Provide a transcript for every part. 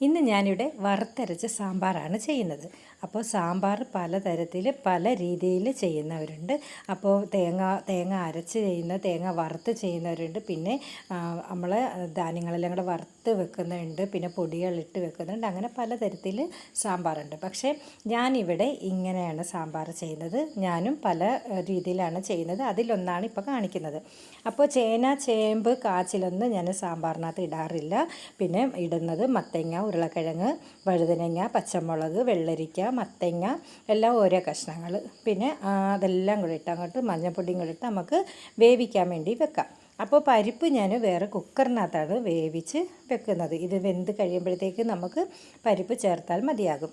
ഇന്ന് ഞാനിവിടെ വറുത്തരച്ച സാമ്പാറാണ് ചെയ്യുന്നത്. അപ്പോൾ സാമ്പാർ പലതരത്തിൽ പല രീതിയിൽ ചെയ്യുന്നവരുണ്ട്. അപ്പോൾ തേങ്ങ തേങ്ങ അരച്ച് ചെയ്യുന്ന തേങ്ങ വറുത്ത് ചെയ്യുന്നവരുണ്ട്. പിന്നെ നമ്മൾ ധാന്യങ്ങളെല്ലാം കൂടെ വറുത്ത് വെക്കുന്നുണ്ട്. പിന്നെ പൊടികളിട്ട് വെക്കുന്നുണ്ട്. അങ്ങനെ പലതരത്തിൽ സാമ്പാറുണ്ട്. പക്ഷേ ഞാനിവിടെ ഇങ്ങനെയാണ് സാമ്പാർ ചെയ്യുന്നത്. ഞാനും പല രീതിയിലാണ് ചെയ്യുന്നത്. അതിലൊന്നാണ് ഇപ്പോൾ കാണിക്കുന്നത്. അപ്പോൾ ചേന ചേമ്പ് കാച്ചിലൊന്നും ഞാൻ സാമ്പാറിനകത്ത് ഇടാറില്ല. പിന്നെ ഇടുന്നത് മത്തങ്ങ ഉരുളക്കിഴങ്ങ് വഴുതനങ്ങ പച്ചമുളക് വെള്ളരിക്ക മത്തങ്ങ എല്ലാം ഓരോ കഷ്ണങ്ങൾ. പിന്നെ അതെല്ലാം കൂടി ഇട്ട് അങ്ങോട്ട് മഞ്ഞൾപ്പൊടിയും കൂടി ഇട്ട് നമുക്ക് വേവിക്കാൻ വേണ്ടി വെക്കാം. അപ്പോൾ പരിപ്പ് ഞാൻ വേറെ കുക്കറിനകത്താണ് വേവിച്ച് വെക്കുന്നത്. ഇത് വെന്ത് കഴിയുമ്പോഴത്തേക്ക് നമുക്ക് പരിപ്പ് ചേർത്താൽ മതിയാകും.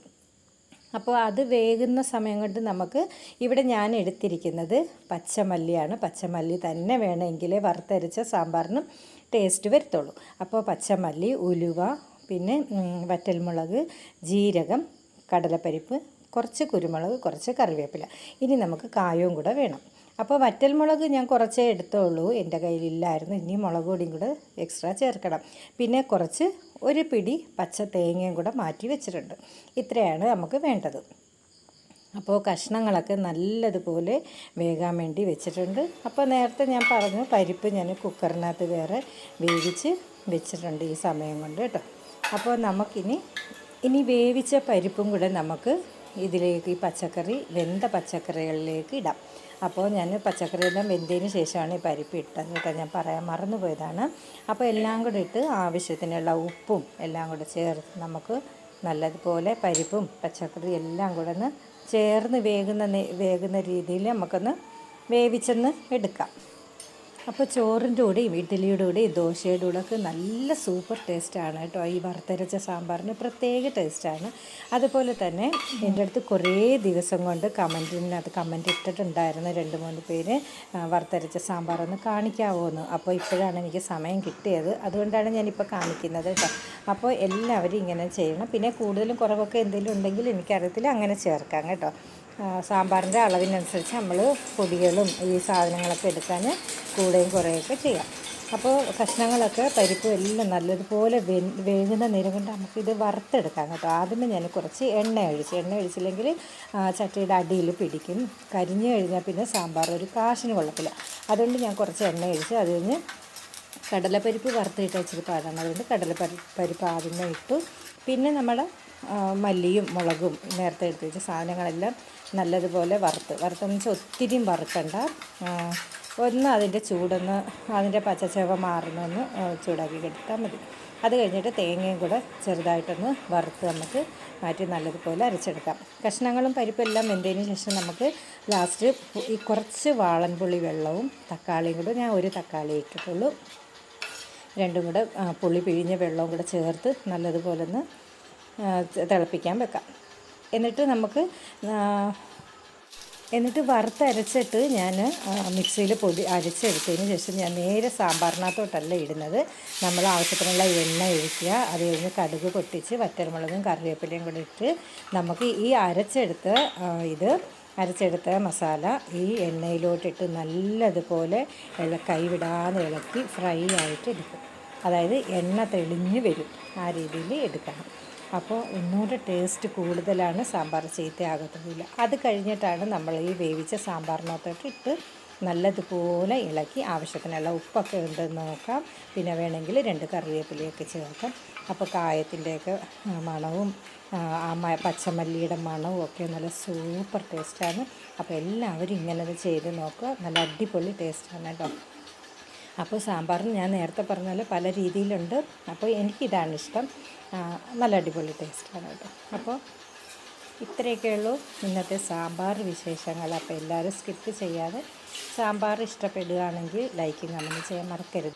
അപ്പോൾ അത് വേകുന്ന സമയം കൊണ്ട് നമുക്ക് ഇവിടെ ഞാൻ എടുത്തിരിക്കുന്നത് പച്ചമല്ലിയാണ്. പച്ചമല്ലി തന്നെ വേണമെങ്കിൽ വറുത്തരച്ച സാമ്പാറിനും ടേസ്റ്റ് വരത്തുള്ളൂ. അപ്പോൾ പച്ചമല്ലി ഉലുവ പിന്നെ വറ്റൽമുളക് ജീരകം കടലപ്പരിപ്പ് കുറച്ച് കുരുമുളക് കുറച്ച് കറിവേപ്പില. ഇനി നമുക്ക് കായവും കൂടെ വേണം. അപ്പോൾ വറ്റൽമുളക് ഞാൻ കുറച്ചേ എടുത്തുള്ളൂ. എന്റെ കയ്യിലില്ലായിരുന്നു. ഇനി മുളക് പൊടിയും കൂടെ എക്സ്ട്രാ ചേർക്കണം. പിന്നെ കുറച്ച് ഒരു പിടി പച്ച തേങ്ങയും കൂടെ മാറ്റി വെച്ചിട്ടുണ്ട്. ഇത്രയാണ് നമുക്ക് വേണ്ടത്. അപ്പോൾ കഷ്ണങ്ങളൊക്കെ നല്ലതുപോലെ വേകാൻ വേണ്ടി വെച്ചിട്ടുണ്ട്. അപ്പോൾ നേരത്തെ ഞാൻ പറഞ്ഞു പരിപ്പ് ഞാൻ കുക്കറിനകത്ത് വേറെ വേവിച്ച് വെച്ചിട്ടുണ്ട് ഈ സമയം കൊണ്ട് കേട്ടോ. അപ്പോൾ നമുക്കിനി ഇനി വേവിച്ച പരിപ്പും കൂടെ നമുക്ക് ഇതിലേക്ക് ഈ പച്ചക്കറി വെന്ത പച്ചക്കറികളിലേക്ക് ഇടാം. അപ്പോൾ ഞാൻ പച്ചക്കറിയെല്ലാം വെന്തതിന് ശേഷമാണ് ഈ പരിപ്പ് ഇട്ടത് കേട്ടോ. ഞാൻ പറയാൻ മറന്നുപോയതാണ് അപ്പോൾ എല്ലാം കൂടെ ഇട്ട് ആവശ്യത്തിനുള്ള ഉപ്പും എല്ലാം കൂടെ ചേർത്ത് നമുക്ക് നല്ലതുപോലെ പരിപ്പും പച്ചക്കറി എല്ലാം കൂടെ ഒന്ന് ചേർന്ന് വേകുന്ന വേകുന്ന രീതിയിൽ നമുക്കൊന്ന് വേവിച്ചെന്ന് എടുക്കാം. അപ്പോൾ ചോറിന്റെ കൂടെയും ഇഡ്ഡലിയുടെ കൂടെയും ദോശയുടെ കൂടെ ഒക്കെ നല്ല സൂപ്പർ ടേസ്റ്റാണ് കേട്ടോ. ഈ വറുത്തരച്ച സാമ്പാറിന് പ്രത്യേക ടേസ്റ്റാണ് അതുപോലെ തന്നെ എന്റെ അടുത്ത് കുറേ ദിവസം കൊണ്ട് കമന്റിനകത്ത് കമന്റ് ഇട്ടിട്ടുണ്ടായിരുന്നു രണ്ട് മൂന്ന് പേര് വറുത്തരച്ച സാമ്പാർ ഒന്ന് കാണിക്കാവോ എന്ന് അപ്പോൾ ഇപ്പോഴാണ് എനിക്ക് സമയം കിട്ടിയത്. അതുകൊണ്ടാണ് ഞാനിപ്പോൾ കാണിക്കുന്നത് കേട്ടോ. അപ്പോൾ എല്ലാവരും ഇങ്ങനെ ചെയ്യണം. പിന്നെ കൂടുതലും കുറവൊക്കെ എന്തെങ്കിലും ഉണ്ടെങ്കിൽ എനിക്കറിയത്തില്ല. അങ്ങനെ ചേർക്കാം കേട്ടോ. സാമ്പാറിന്റെ അളവിനനുസരിച്ച് നമ്മൾ പൊടികളും ഈ സാധനങ്ങളൊക്കെ എടുക്കാൻ കൂടെയും കുറേയൊക്കെ ചെയ്യാം. അപ്പോൾ കഷ്ണങ്ങളൊക്കെ പരിപ്പ് എല്ലാം നല്ലതുപോലെ വെ വേകുന്ന നേരം കൊണ്ട് നമുക്കിത് വറുത്തെടുക്കാം കേട്ടോ. ആദ്യമേ ഞാൻ കുറച്ച് എണ്ണ ഒഴിച്ച് എണ്ണ ഒഴിച്ചില്ലെങ്കിൽ ചട്ടിയുടെ അടിയിൽ പിടിക്കും. കരിഞ്ഞു കഴിഞ്ഞാൽ പിന്നെ സാമ്പാർ ഒരു കാശിന് കൊള്ളത്തില്ല. അതുകൊണ്ട് ഞാൻ കുറച്ച് എണ്ണ ഒഴിച്ച് അത് കഴിഞ്ഞ് കടലപ്പരിപ്പ് വറുത്തിട്ട് വെച്ചിട്ട് പാടാണ് അതുകൊണ്ട് കടലപ്പരി പരിപ്പ് ആദ്യമേ ഇട്ടു. പിന്നെ നമ്മൾ മല്ലിയും മുളകും നേരത്തെ എടുത്ത് വെച്ച സാധനങ്ങളെല്ലാം നല്ലതുപോലെ വറുത്ത്. വറുത്തെന്ന് വെച്ചാൽ ഒത്തിരിയും വറുക്കണ്ട. ഒന്ന് അതിന്റെ ചൂടൊന്ന് അതിന്റെ പച്ചച്ചവ മാറുന്നൊന്ന് ചൂടാക്കി എടുത്താൽ മതി. അത് കഴിഞ്ഞിട്ട് തേങ്ങയും കൂടെ ചെറുതായിട്ടൊന്ന് വറുത്ത് നമുക്ക് മാറ്റി നല്ലതുപോലെ അരച്ചെടുക്കാം. കഷ്ണങ്ങളും പരിപ്പെല്ലാം വെന്തതിന് ശേഷം നമുക്ക് ലാസ്റ്റ് ഈ കുറച്ച് വാളൻപുള്ളി വെള്ളവും തക്കാളിയും കൂടെ ഞാൻ ഒരു തക്കാളി ഇട്ടിട്ടുള്ളൂ രണ്ടും കൂടെ പുളി പിഴിഞ്ഞ വെള്ളവും കൂടെ ചേർത്ത് നല്ലതുപോലെ ഒന്ന് തിളപ്പിക്കാൻ വെക്കാം. എന്നിട്ട് നമുക്ക് എന്നിട്ട് വറുത്തരച്ചിട്ട് ഞാൻ മിക്സിയിൽ പൊടി അരച്ചെടുത്തതിന് ശേഷം ഞാൻ നേരെ സാമ്പാറിനകത്തോട്ടല്ല ഇടുന്നത്. നമ്മൾ ആവശ്യത്തിനുള്ള എണ്ണ ഒഴിക്കുക അത് കഴിഞ്ഞ് കടുക് പൊട്ടിച്ച് വറ്റൽമുളകും കറിവേപ്പിലയും കൂടി ഇട്ട് നമുക്ക് ഈ അരച്ചെടുത്ത് ഇത് അരച്ചെടുത്ത മസാല ഈ എണ്ണയിലോട്ടിട്ട് നല്ലതുപോലെ കൈവിടാതെ ഇളക്കി ഫ്രൈ ആയിട്ട് എടുക്കും. അതായത് എണ്ണ തെളിഞ്ഞ് വരും ആ രീതിയിൽ എടുക്കണം. അപ്പോൾ ഒന്നുകൂടെ ടേസ്റ്റ് കൂടുതലാണ് സാമ്പാർ ചീത്തയാകത്തുമില്ല. അത് കഴിഞ്ഞിട്ടാണ് നമ്മൾ ഈ വേവിച്ച സാമ്പാറിനകത്തോട്ട് ഇട്ട് നല്ലതുപോലെ ഇളക്കി ആവശ്യത്തിനുള്ള ഉപ്പൊക്കെ ഉണ്ടെന്ന് നോക്കാം. പിന്നെ വേണമെങ്കിൽ രണ്ട് കറിവേപ്പിലയൊക്കെ ചേർക്കാം. അപ്പോൾ കായത്തിന്റെയൊക്കെ മണവും ആ പച്ചമല്ലിയുടെ മണവും ഒക്കെ നല്ല സൂപ്പർ ടേസ്റ്റാണ്. അപ്പോൾ എല്ലാവരും ഇങ്ങനെ ചെയ്ത് നോക്കുക. നല്ല അടിപൊളി ടേസ്റ്റാണ് കേട്ടോ. അപ്പോൾ സാമ്പാറിന് ഞാൻ നേരത്തെ പറഞ്ഞ പോലെ പല രീതിയിലുണ്ട്. അപ്പോൾ എനിക്കിതാണ് ഇഷ്ടം. നല്ല അടിപൊളി ടേസ്റ്റാണ് കേട്ടോ അപ്പോൾ ഇത്രയൊക്കെ ഉള്ളൂ ഇന്നത്തെ സാമ്പാർ വിശേഷങ്ങൾ. അപ്പോൾ എല്ലാവരും സ്കിപ്പ് ചെയ്യാതെ സാമ്പാർ ഇഷ്ടപ്പെടുകയാണെങ്കിൽ ലൈക്കും കമന്റ് ചെയ്യാൻ മറക്കരുത്.